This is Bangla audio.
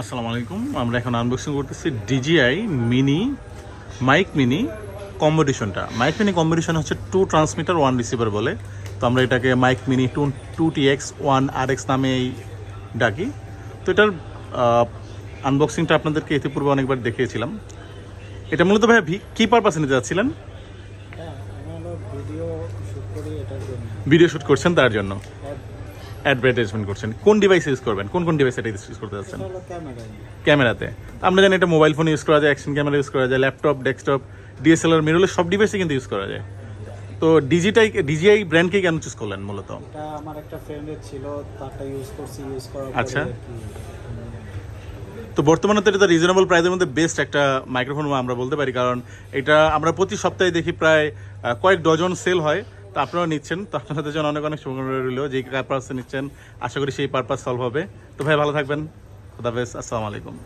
আসসালামু আলাইকুম আমরা এখন আনবক্সিং করতেছি ডিজিআই মিনি মাইক মিনি কম্পিটিশনটা মাইক মিনি কম্পিটিশন হচ্ছে টু ট্রান্সমিটার ওয়ান রিসিভার বলে। তো আমরা এটাকে mic mini two two T X one R X নামেই ডাকি। তো এটার আনবক্সিংটা আপনাদেরকে ইতিপূর্বে অনেকবার দেখিয়েছিলাম। এটা মূলত ভাই ভি- কী পারপাসে নিতে যাচ্ছিলেন? হ্যাঁ ভিডিও শ্যুট ভিডিও শ্যুট করছেন তার জন্য। অ্যাডভার্টাইজমেন্ট করছেন। কোন ডিভাইস ইউজ করবেন? কোন কোন ডিভাইস এটা ইউজ করতে যাচ্ছেন? ক্যামেরাতে। আমরা জানি এটা মোবাইল ফোন ইউজ করা যায় অ্যাকশন ক্যামেরা ইউজ করা যায় ল্যাপটপ ডেস্কটপ ডিএসএলআর মিরলের সব ডিভাইসে কিন্তু ইউজ করা যায়। তো ডিজিটাই ডিজিআই ব্র্যান্ডকে কেন চুজ করলেন মূলত? এটা আমার একটা ফ্রেন্ডের ছিল তারটা ইউজ করছি ইউজ করার আচ্ছা। তো বর্তমানে তো এটা রিজনেবল প্রাইসের মধ্যে বেস্ট একটা মাইক্রোফোন আমরা বলতে পারি কারণ এটা আমরা প্রতি সপ্তাহে দেখি প্রায় কয়েক ডজন সেল হয়। তো আপনারাও নিচ্ছেন। তো আপনাদের জন্য অনেক অনেক শুভকামনা রইল। যেই পারপাসে নিচ্ছেন, আশা করি সেই পারপাস সলভ হবে। তো ভাই, ভালো থাকবেন। খুদাফেজ আসসালামু আলাইকুম।